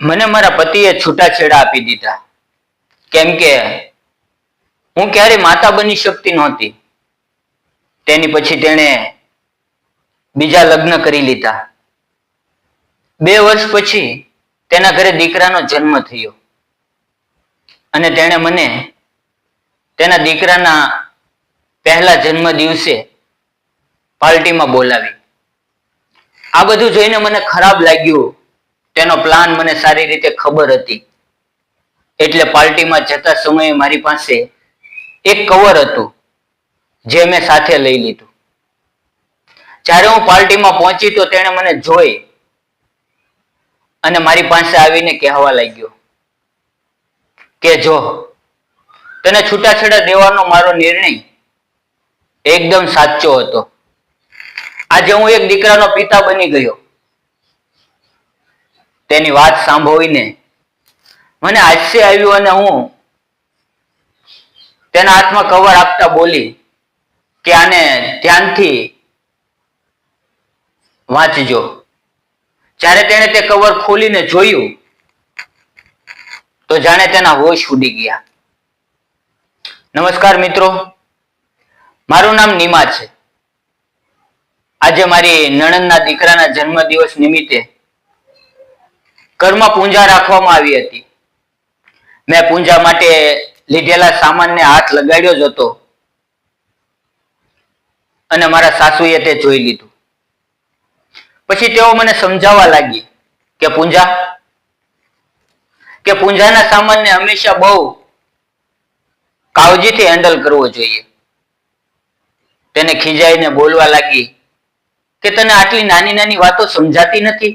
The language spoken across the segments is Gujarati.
મને મારા પતિએ છૂટાછેડા આપી દીધા. કેમ કે હું ક્યારેય માતા બની શકતી નહોતી. તેની પછી તેણે બીજા લગ્ન કરી લીધા. બે વર્ષ પછી તેના ઘરે દીકરાનો જન્મ થયો. અને તેણે મને તેના દીકરાના પહેલા જન્મ દિવસે પાર્ટીમાં બોલાવી. આ બધું જોઈને મને ખરાબ લાગ્યું. તેનો પ્લાન મને સારી રીતે ખબર હતી. એટલે પાર્ટીમાં જતા સમયે મારી પાસે એક કવર હતું, જે મેં સાથે લઈ લીધું. જ્યારે હું પાર્ટીમાં પહોંચી તો તેણે મને જોઈ અને મારી પાસે આવીને કહેવા લાગ્યો કે, જો, તને છૂટાછેડા દેવાનો મારો નિર્ણય એકદમ સાચો હતો. આજે હું એક દીકરાનો પિતા બની ગયો. તેની વાત સાંભળીને મને હાસ્ય આવ્યું અને હું તેના હાથમાં કવર આપતા બોલી કે આને ધ્યાનથી વાંચજો. જ્યારે તેણે તે કવર ખોલીને જોયું, તો જાણે તેના હોશ ઉડી ગયા. નમસ્કાર મિત્રો, મારું નામ નીમા છે. આજે મારી નણંદના દીકરાના જન્મદિવસ નિમિત્તે ઘરમાં પૂંજા રાખવામાં આવી હતી. મેં પૂંજા માટે લીધેલા સામાનને હાથ લગાડ્યો જ હતો. અને મારા સાસુએ તે જોઈ લીધું. પછી તેઓ મને સમજાવવા લાગી કે પૂંજા, કે પૂંજાના સામાનને હંમેશા બહુ કાળજીથી હેન્ડલ કરવો જોઈએ. તેને ખીજાઈને બોલવા લાગી કે તને આટલી નાની નાની વાતો સમજાતી નથી?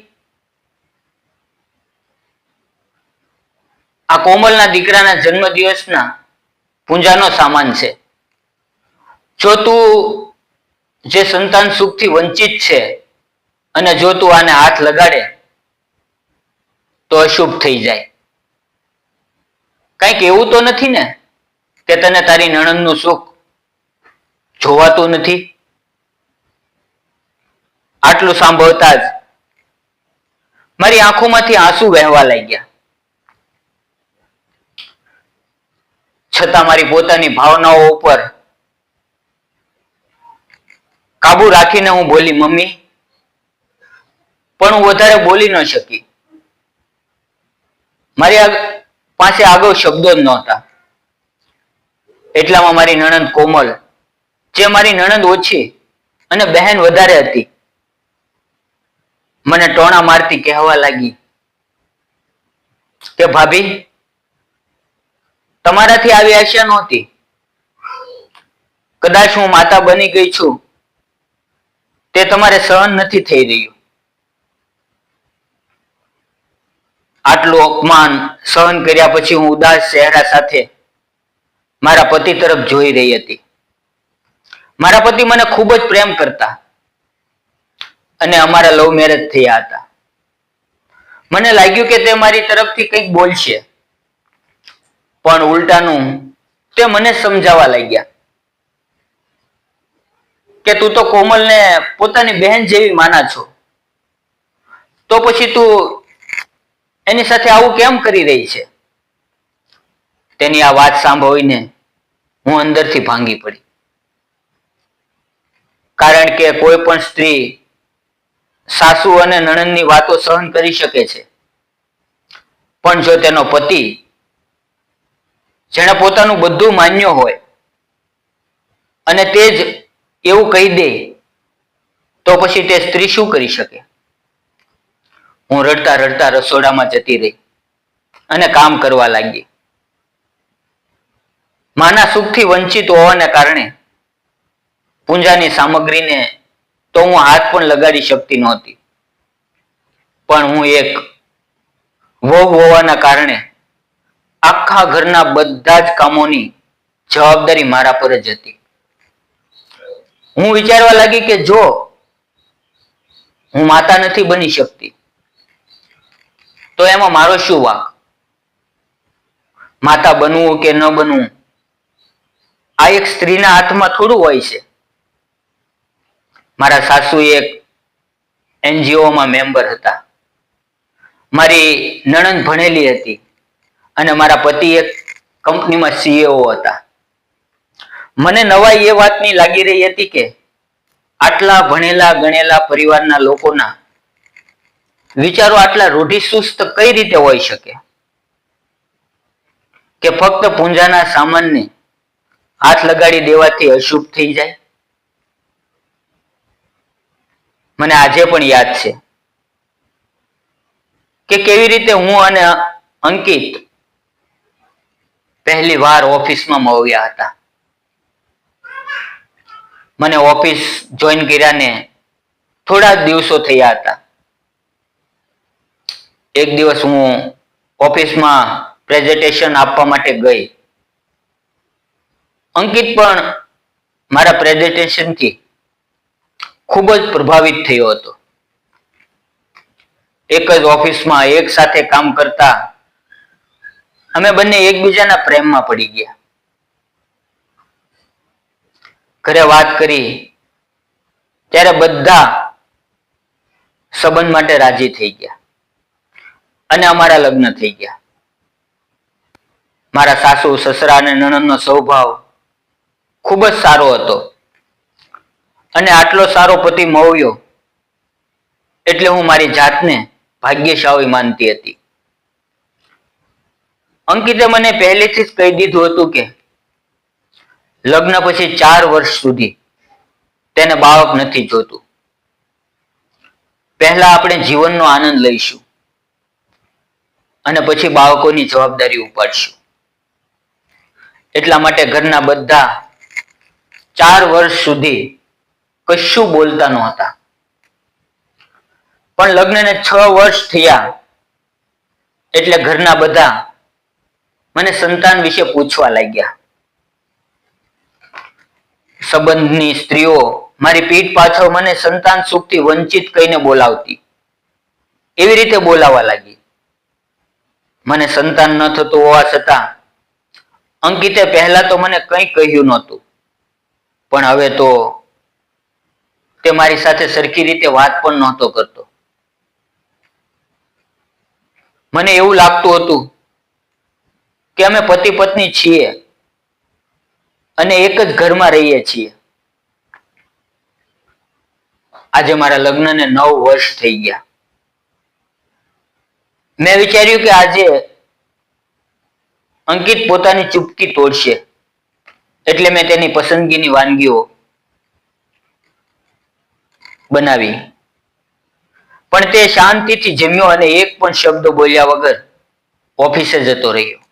કોમલના દીકરાના જન્મદિવસના પૂંજાનો સામાન છે. જો તું જે સંતાન સુખથી વંચિત છે અને જો તું આને હાથ લગાડે, તો અશુભ થઈ જાય. કંઈક એવું તો નથી ને કે તને તારી નણંદનું સુખ જોવાતું નથી? આટલું સાંભળતા જ મારી આંખોમાંથી આંસુ વહેવા લાગ્યા. છતાં મારી પોતાની ભાવનાઓ ઉપર કાબુ રાખીને હું બોલી, મમ્મી, પણ હું વધારે બોલી ન શકી. મારી પાસે આગળ શબ્દો જ નહોતા. એટલામાં મારી નણંદ કોમલ, જે મારી નણંદ ઓછી અને બહેન વધારે હતી, મને ટોણા મારતી કહેવા લાગી કે, ભાભી તમારાથી આવી આશા નહોતી. કદાચ હું માતા બની ગઈ છું. તે તમારે સહન નથી થઈ રહ્યું. આટલું અપમાન સહન કર્યા પછી હું ઉદાસ ચહેરા સાથે મારા પતિ તરફ જોઈ રહી હતી. મારા પતિ મને ખૂબ જ પ્રેમ કરતા અને અમારા લવ મેરેજ થયા હતા. મને લાગ્યું કે તે મારી તરફથી કંઈક બોલશે. પણ ઉલટાનું તે મને સમજાવવા લાગ્યા કે તું તો કોમલને પોતાની બહેન જેવી માના છો. તો પછી તું એની સાથે આવું કેમ કરી રહી છે? તેની આ વાત સાંભળીને હું અંદરથી ભાંગી પડી. કારણ કે કોઈ પણ સ્ત્રી સાસુ અને નણંદની વાતો સહન કરી શકે છે. પણ જો તેનો પતિ જેણે પોતાનું બધું માન્યું હોય અને તે જ એવું કહી દે, તો પછી તે સ્ત્રી શું કરી શકે? હું રડતા રડતા રસોડામાં જતી રહી અને કામ કરવા લાગી. માના સુખથી વંચિત હોવાને કારણે પૂંજાની સામગ્રીને તો હું હાથ પણ લગાડી શકતી નહોતી. પણ હું એક વહુ હોવાના કારણે આખા ઘરના બધા જ કામોની જવાબદારી મારા પર જ હતી. હું વિચારવા લાગી કે જો, હું માતા નથી બની શકતી, તો એમાં મારો શું વાંક? માતા બનવું કે ન બનવું? આ એક સ્ત્રીના હાથમાં થોડું હોય છે. મારા સાસુ એક એનજીઓમાં મેમ્બર હતા. મારી નણંદ ભણેલી હતી. અને મારા પતિ એક કંપનીમાં સીએઓ હતા. મને નવાઈ એ વાતની લાગી રહી હતી કે આટલા ભણેલા, ગણેલા પરિવારના લોકોના વિચારો આટલા રૂઢિસુસ્ત કઈ રીતે હોઈ શકે? કે ફક્ત પૂંજાના સામાનને હાથ લગાડી દેવાથી અશુભ થઈ જાય? મને આજે પણ યાદ છે કે કેવી રીતે હું અને અંકિત પહેલી વાર ઓફિસમાં મળ્યા હતા. મને ઓફિસ જોઈન કર્યાને થોડા દિવસો થયા હતા. એક દિવસ હું ઓફિસમાં પ્રેઝન્ટેશન આપવા માટે ગઈ. અંકિત પણ મારા પ્રેઝન્ટેશનથી ખૂબ જ પ્રભાવિત થયો હતો. એક જ ઓફિસમાં એક સાથે કામ કરતા અમે બંને એકબીજાના પ્રેમમાં પડી ગયા. ઘરે વાત કરી, ત્યારે બધા સંબંધ માટે રાજી થઈ ગયા. અને અમારા લગ્ન થઈ ગયા. મારા સાસુ, સસરા અને નણંદનો સ્વભાવ ખૂબ જ સારો હતો. અને આટલો સારો પતિ મળ્યો, એટલે હું મારી જાતને ભાગ્યશાળી માનતી હતી. અંકિતે મને પહેલેથી જ કહી દીધું હતું કે લગ્ન પછી ચાર વર્ષ સુધી તેને બાળક નથી જોતું. પહેલા આપણે જીવનનો આનંદ લઈશું અને પછી બાળકોની જવાબદારી ઉપાડશું. એટલા માટે ઘરના બધા ચાર વર્ષ સુધી કશું બોલતા નહોતા. પણ લગ્નને છ વર્ષ થયા એટલે ઘરના બધા મને સંતાન વિશે પૂછવા લાગ્યા. સંબંધની સ્ત્રીઓ મારી પીઠ પાછળ મને સંતાન સુખથી વંચિત કહીને બોલાવતી. એવી રીતે બોલાવા લાગી. મને સંતાન ન થતું હોવા છતાં અંકિતે પહેલા તો મને કંઈ કહ્યું નહોતું. પણ હવે તો તે મારી સાથે સરખી રીતે વાત પણ નહોતો કરતો. મને એવું લાગતું હતું કે અમે પતિ પત્ની છીએ અને એક જ ઘરમાં રહીએ છીએ. આજે મારા લગ્નને નવ વર્ષ થઈ ગયા. મેં વિચાર્યું કે આજે અંકિત પોતાની ચૂપકી તોડશે એટલે મેં તેની પસંદગીની વાનગીઓ બનાવી. પણ તે શાંતિથી જમ્યો અને એક પણ શબ્દ બોલ્યા વગર ઓફિસે જતો રહ્યો.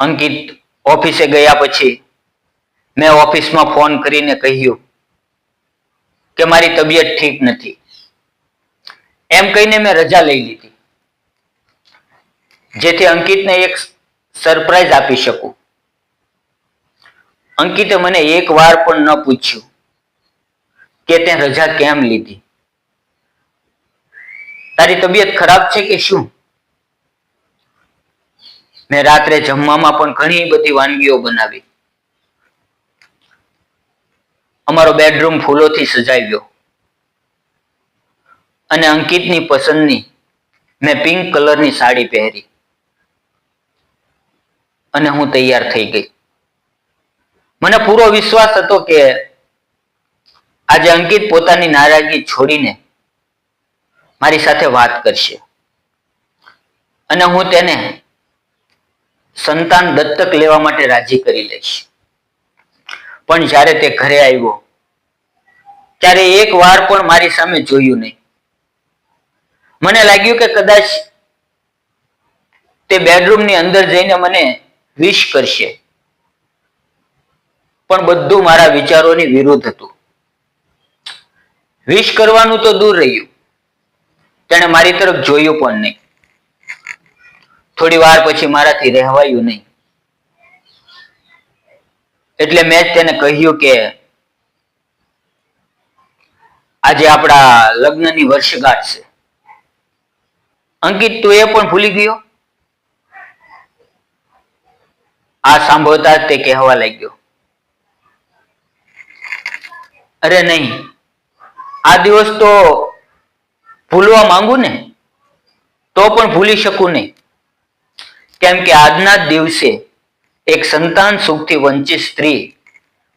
અંકિત ઓફિસે ગયા પછી મેં ઓફિસમાં ફોન કરીને કહ્યું કે મારી તબિયત ઠીક નથી. એમ કહીને મેં રજા લઈ લીધી. જેથી અંકિતને એક સરપ્રાઈઝ આપી શકું. અંકિતે મને એક વાર પણ ન પૂછ્યું કે તે રજા કેમ લીધી? તારી તબિયત ખરાબ છે કે શું? મેં રાત્રે જમવામાં પણ ઘણી બધી વાનગીઓ બનાવી. અમારો બેડરૂમ ફૂલોથી સજાવ્યો અને અંકિતની પસંદની મેં પિંક કલરની સાડી પહેરી. અને હું તૈયાર થઈ ગઈ. મને પૂરો વિશ્વાસ હતો કે આજે અંકિત પોતાની નારાજગી છોડીને મારી સાથે વાત કરશે. અને હું તેને સંતાન દત્તક લેવા માટે રાજી કરી લઈશ પણ જ્યારે તે ઘરે આવ્યો, ત્યારે એક વાર પણ મારી સામે જોયું નહીં. મને લાગ્યું કે કદાચ તે બેડરૂમની અંદર જઈને મને વિશ કરશે. પણ બધું મારા વિચારોની વિરુદ્ધ હતું. વિશ કરવાનું તો દૂર રહ્યું. તેણે મારી તરફ જોયું પણ નહીં. થોડી વાર પછી મારાથી રહેવાયું નહીં. એટલે મેં તેને કહ્યું કે આજે આપણા લગ્નની વર્ષગાંઠ છે. અંકિત, તું એ પણ ભૂલી ગયો? આ સાંભળતા તે કહેવા લાગ્યો. અરે નહીં, આ દિવસ તો ભૂલવા માંગુ ને? તો પણ ભૂલી શકું નહીં. કેમ કે આજના દિવસે એક સંતાન સુખથી વંચિત સ્ત્રી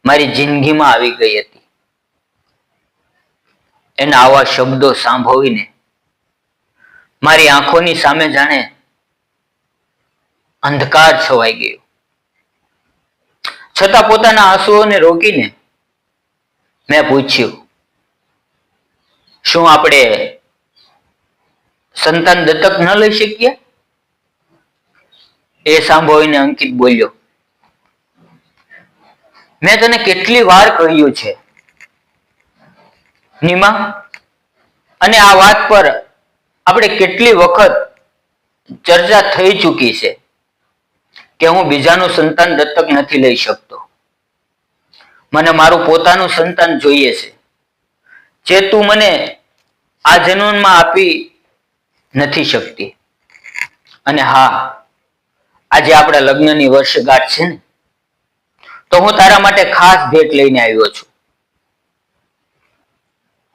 મારી જિંદગીમાં આવી ગઈ હતી. એના આવા શબ્દો સાંભળીને મારી આંખોની સામે જાણે અંધકાર છવાઈ ગયો. છતાં પોતાના આંસુઓને રોકીને મેં પૂછ્યું, શું આપણે સંતાન દત્તક ન લઈ શકીએ? એ સાંભળીને અંકિત બોલ્યો, મેં તને કેટલી વાર કહ્યું છે, નિમા, અને આ વાત પર આપણે કેટલી વખત ચર્ચા થઈ ચૂકી છે કે હું બીજાનું સંતાન દત્તક નથી લઈ શકતો. મને મારું પોતાનું સંતાન જોઈએ છે. જે તું મને આ જન્મમાં આપી નથી શકતી. અને હા આજે આપણા લગ્નની વર્ષગાંઠ છે ને, તો હું તારા માટે ખાસ ભેટ લઈને આવ્યો છું.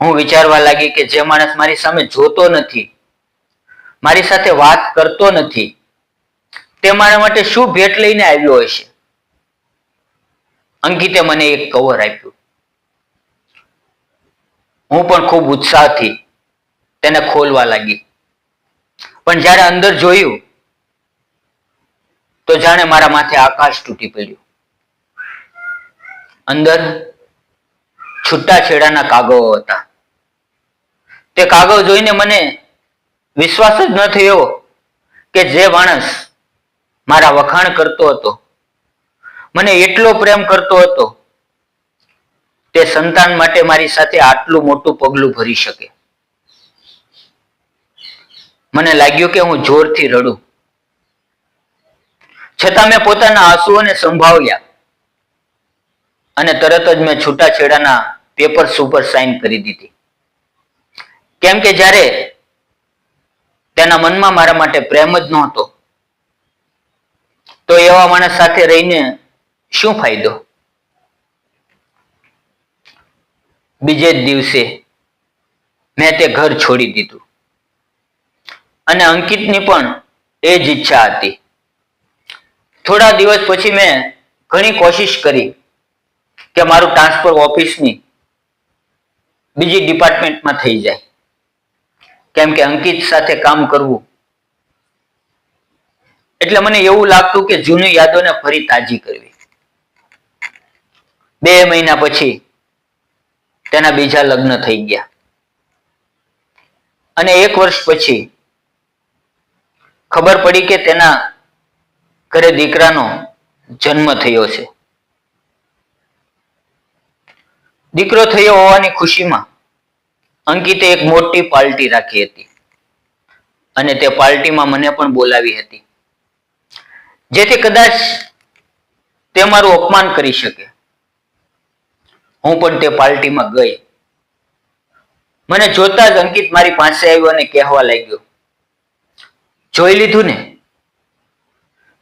હું વિચારવા લાગી કે જે માણસ મારી સામે જોતો નથી, મારી સાથે વાત કરતો નથી, તે મારા માટે શું ભેટ લઈને આવ્યો હશે અંકિતે મને એક કવર આપ્યું. હું પણ ખૂબ ઉત્સાહથી તેને ખોલવા લાગી. પણ જ્યારે અંદર જોયું તો જાણે મારા માથે આકાશ તૂટી પડ્યું. અંદર છૂટાછેડાના કાગળો હતા. તે કાગળ જોઈને મને વિશ્વાસ જ ન થયો કે જે માણસ મારા વખાણ કરતો હતો, મને એટલો પ્રેમ કરતો હતો, તે સંતાન માટે મારી સાથે આટલું મોટું પગલું ભરી શકે. મને લાગ્યું કે હું જોરથી રડું. છતાં મેં પોતાના આંસુઓને સંભાવ્યા અને તરત જ મેં છૂટાછેડાના પેપર ઉપર સાઇન કરી દીધી. કેમ કે જ્યારે તેના મનમાં મારા માટે પ્રેમ જ નહોતો, તો એવા માણસ સાથે રહીને શું ફાયદો? બીજે જ દિવસે મેં તે ઘર છોડી દીધું. અને અંકિતની પણ એ જ ઈચ્છા હતી. થોડા દિવસ પછી મેં ઘણી કોશિશ કરી કે મારું ટ્રાન્સફર ઓફિસની બીજી ડિપાર્ટમેન્ટમાં થઈ જાય. કેમ કે અંકિત સાથે કામ કરવું. એટલે મને એવું લાગતું કે જૂની યાદોને ફરી તાજી કરવી. બે મહિના પછી તેના બીજા લગ્ન થઈ ગયા. અને એક વર્ષ પછી ખબર પડી કે તેના ઘરે દીકરાનો જન્મ થયો છે. દીકરો થયો હોવાની ખુશીમાં અંકિતે એક મોટી પાર્ટી રાખી હતી. અને તે પાર્ટીમાં મને પણ બોલાવી હતી. જેથી કદાચ તે મારું અપમાન કરી શકે. હું પણ તે પાર્ટીમાં ગઈ. મને જોતા જ અંકિત મારી પાસે આવ્યો અને કહેવા લાગ્યો, જોઈ લીધું ને?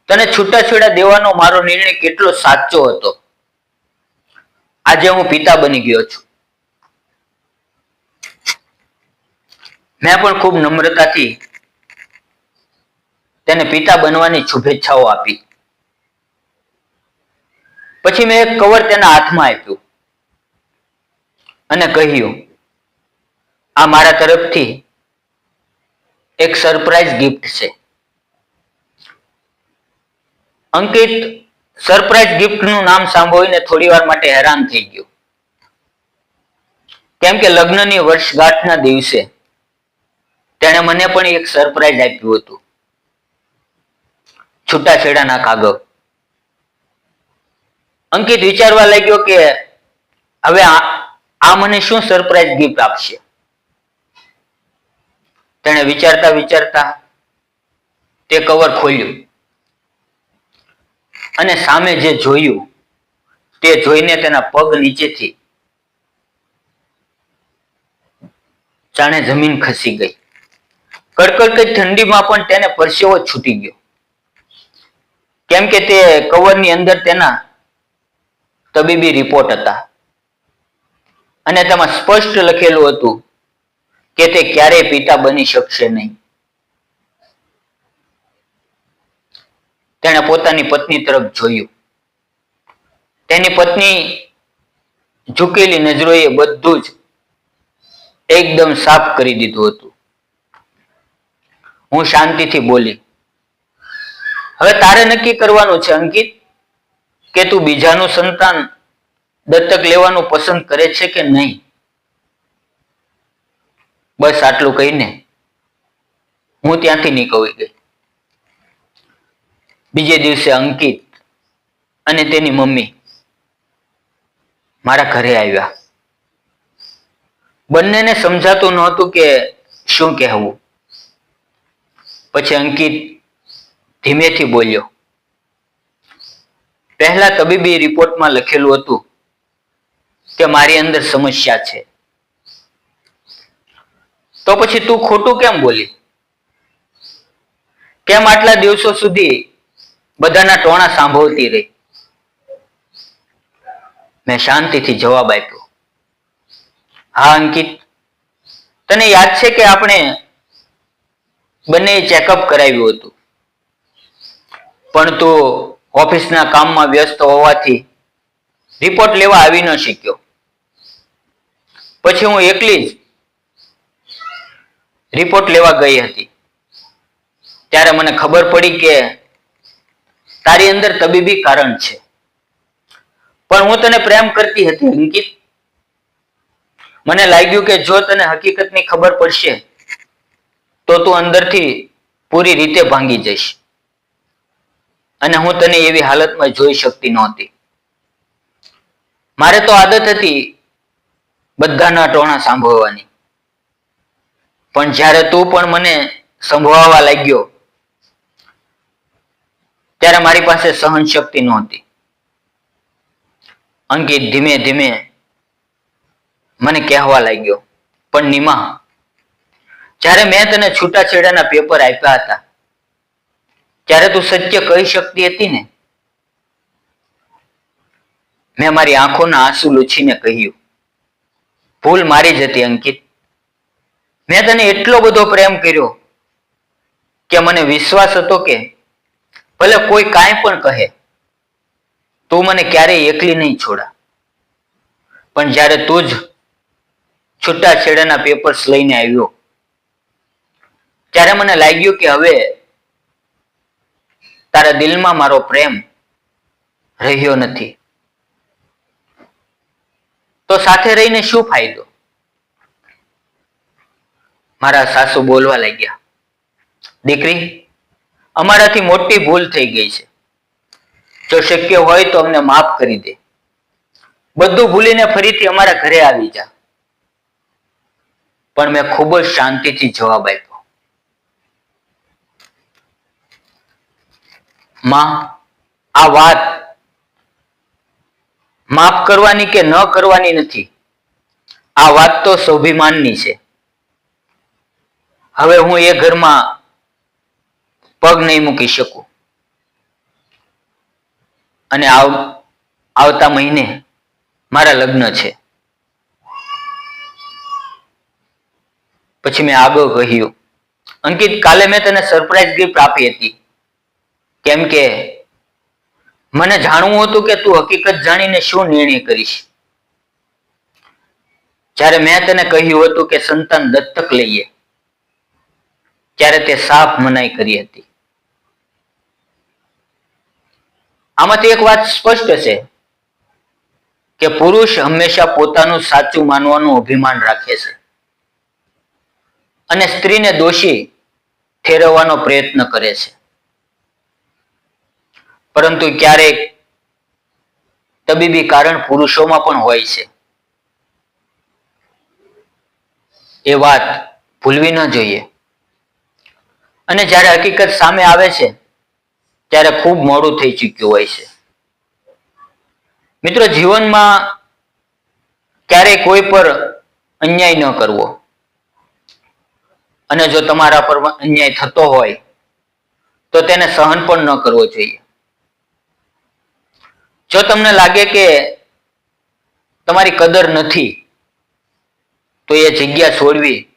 તને છૂટાછેડા દેવાનો મારો નિર્ણય કેટલો સાચો હતો? આજે હું પિતા બની ગયો છું. મેં પણ ખૂબ નમ્રતાથી તેને પિતા બનવાની શુભેચ્છાઓ આપી. પછી મેં એક કવર તેના હાથમાં આપ્યું અને કહ્યું, આ મારા તરફથી એક સરપ્રાઈઝ ગિફ્ટ છે. અંકિત સરપ્રાઈઝ ગિફ્ટનું નામ સાંભળીને થોડી વાર માટે હેરાન થઈ ગયો. કેમ કે લગ્નની વર્ષગાંઠના દિવસે તેણે મને પણ એક સરપ્રાઈઝ આપ્યું હતું. છૂટાછેડાના કાગળ. અંકિત વિચારવા લાગ્યો કે હવે આ મને શું સરપ્રાઈઝ ગિફ્ટ આપશે? તેણે વિચારતા વિચારતા તે કવર ખોલ્યું. અને સામે જે જોયું, તે જોઈને તેના પગ નીચેથી જાણે જમીન ખસી ગઈ. કડકડતી ઠંડીમાં પણ તેને પરસેવો છૂટી ગયો. કેમ કે તે કવરની અંદર તેના તબીબી રિપોર્ટ હતા. અને તેમાં સ્પષ્ટ લખેલું હતું કે તે ક્યારેય પિતા બની શકશે નહીં. તેણે પોતાની પત્ની તરફ જોયું. તેની પત્ની ઝૂકેલી નજરોએ બધું જ એકદમ સાફ કરી દીધું હતું. હું શાંતિથી બોલી, હવે તારે નક્કી કરવાનું છે, અંકિત, કે તું બીજાનું સંતાન દત્તક લેવાનું પસંદ કરે છે કે નહીં? બસ આટલું કહીને હું ત્યાંથી નીકળી ગઈ. બીજે દિવસે અંકિત અને તેની મમ્મી મારા ઘરે આવ્યા. બંનેને સમજાતું નહોતું કે શું કહેવું. પછી અંકિત ધીમેથી બોલ્યો, પહેલા તબીબી રિપોર્ટમાં લખેલું હતું કે મારી અંદર સમસ્યા છે. તો પછી તું ખોટું કેમ બોલી? કેમ આટલા દિવસો સુધી બધાના ટોણા સાંભળતી રહી. મેં શાંતિથી જવાબ આપ્યો. હા, અંકિત, તને યાદ છે કે આપણે બંને ચેકઅપ કરાવ્યું હતું? પણ તું ઓફિસના કામમાં વ્યસ્ત હોવાથી રિપોર્ટ લેવા આવી ન શક્યો. પછી હું એકલી જ રિપોર્ટ લેવા ગઈ હતી. ત્યારે મને ખબર પડી કે તારી અંદર તબીબી કારણ છે. પણ હું તને પ્રેમ કરતી હતી, અંકિત. મને લાગ્યું કે જો તને હકીકતની ખબર પડશે, તો તું અંદરથી પૂરી રીતે ભાંગી જઈશ. અને હું તને એવી હાલતમાં જોઈ શકતી નહોતી. મારે તો આદત હતી બધાના ટોણા સાંભળવાની. પણ જ્યારે તું પણ મને સંભળાવા લાગ્યો ત્યારે મારી પાસે સહન શક્તિ નહોતી. અંકિત ધીમે ધીમે મને કહેવા લાગ્યો, પણ નિમા, જ્યારે મેં તને છૂટાછેડાના પેપર આપ્યા હતા, ત્યારે તું સત્ય કહી શકતી હતી ને? મેં મારી આંખોના આંસુ લૂછીને કહ્યું, ભૂલ મારી જ હતી, અંકિત. મેં તને એટલો બધો પ્રેમ કર્યો કે મને વિશ્વાસ હતો કે ભલે કોઈ કાંઈ પણ કહે, તું મને ક્યારેય એકલી નહીં છોડા. પણ જ્યારે તું જ છૂટાછેડાના પેપર્સ લઈને આવ્યો, ત્યારે મને લાગ્યું કે હવે તારા દિલમાં મારો પ્રેમ રહ્યો નથી. તો સાથે રહીને શું ફાયદો? મારા સાસુ બોલવા લાગ્યા, દીકરી અમારાથી મોટી ભૂલ થઈ ગઈ છે. જો શક્ય હોય તો અમને માફ કરી દે. બધું ભૂલીને ફરીથી અમારા ઘરે આવી જા. પણ મેં ખૂબ જ શાંતિથી જવાબ આપ્યો. માં, આ વાત માફ કરવાની કે ન કરવાની નથી. આ વાત તો સ્વાભિમાનની છે. હવે હું એ ઘરમાં પગ નહીં મૂકી શકું. અને આવતા મહિને મારા લગ્ન છે. પછી મેં આગળ કહ્યું, અંકિત, કાલે મેં તને સરપ્રાઈઝ ગિફ્ટ આપી હતી. કેમ કે મને જાણવું હતું કે તું હકીકત જાણીને શું નિર્ણય કરીશ. જ્યારે મેં તને કહ્યું હતું કે સંતાન દત્તક લઈએ, ત્યારે તે સાફ મનાઈ કરી હતી. આમાંથી એક વાત સ્પષ્ટ છે કે પુરુષ હંમેશા પોતાનું સાચું માનવાનું અભિમાન રાખે છે. અને સ્ત્રીને દોષી ઠેરવવાનો પ્રયત્ન કરે છે. પરંતુ ક્યારેક તબીબી કારણ પુરુષોમાં પણ હોય છે. એ વાત ભૂલવી ન જોઈએ. અને જ્યારે હકીકત સામે આવે છે ત્યારે ખૂબ મોડું થઈ ચૂક્યું હોય છે. મિત્રો, જીવનમાં ક્યારેય કોઈ પર અન્યાય ન કરવો. અને જો તમારા પર અન્યાય થતો હોય, તો તેને સહન પણ ન કરવો જોઈએ. જો તમને લાગે કે તમારી કદર નથી, તો એ જગ્યા છોડવી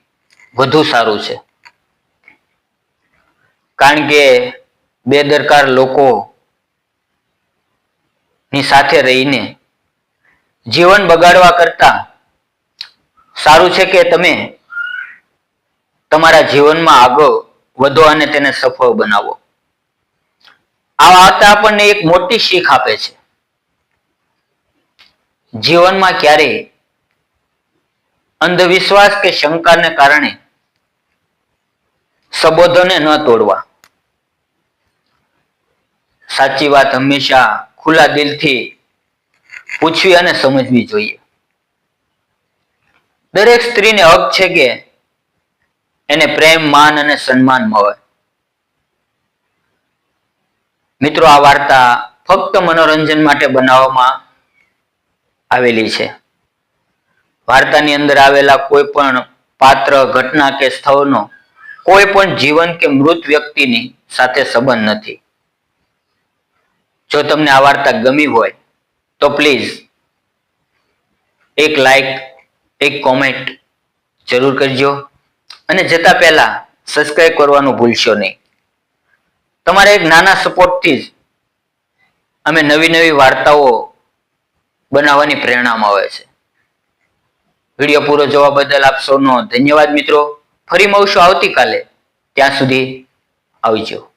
વધુ સારું છે. કારણ કે બેદરકાર લોકો ની સાથે રહીને જીવન બગાડવા કરતા સારું છે કે તમે તમારા જીવનમાં આગળ વધો અને તેને સફળ બનાવો. આ વાર્તા આપણને એક મોટી શીખ આપે છે. જીવનમાં ક્યારેય અંધવિશ્વાસ કે શંકાને કારણે સંબોધોને ન તોડવા. સાચી વાત હંમેશા ખુલ્લા દિલથી પૂછવી અને સમજવી જોઈએ. દરેક સ્ત્રીને હક છે કે એને પ્રેમ, માન અને સન્માન મળે. મિત્રો, આ વાર્તા ફક્ત મનોરંજન માટે બનાવવામાં આવેલી છે. વાર્તાની અંદર આવેલા કોઈ પણ પાત્ર, ઘટના કે સ્થળનો કોઈ પણ જીવન કે મૃત વ્યક્તિની સાથે સંબંધ નથી. જો તમને આ વાર્તા ગમી હોય, તો પ્લીઝ એક લાઈક એક કોમેન્ટ જરૂર કરજો. અને જતા પહેલા સબસ્ક્રાઈબ કરવાનું ભૂલશો નહીં. તમારા એક નાના સપોર્ટથી જ અમે નવી નવી વાર્તાઓ બનાવવાની પ્રેરણા મળે છે. વીડિયો પૂરો જોવા બદલ આપ સૌનો ધન્યવાદ મિત્રો. ફરી મળશું આવતીકાલે. ત્યાં સુધી આવજો.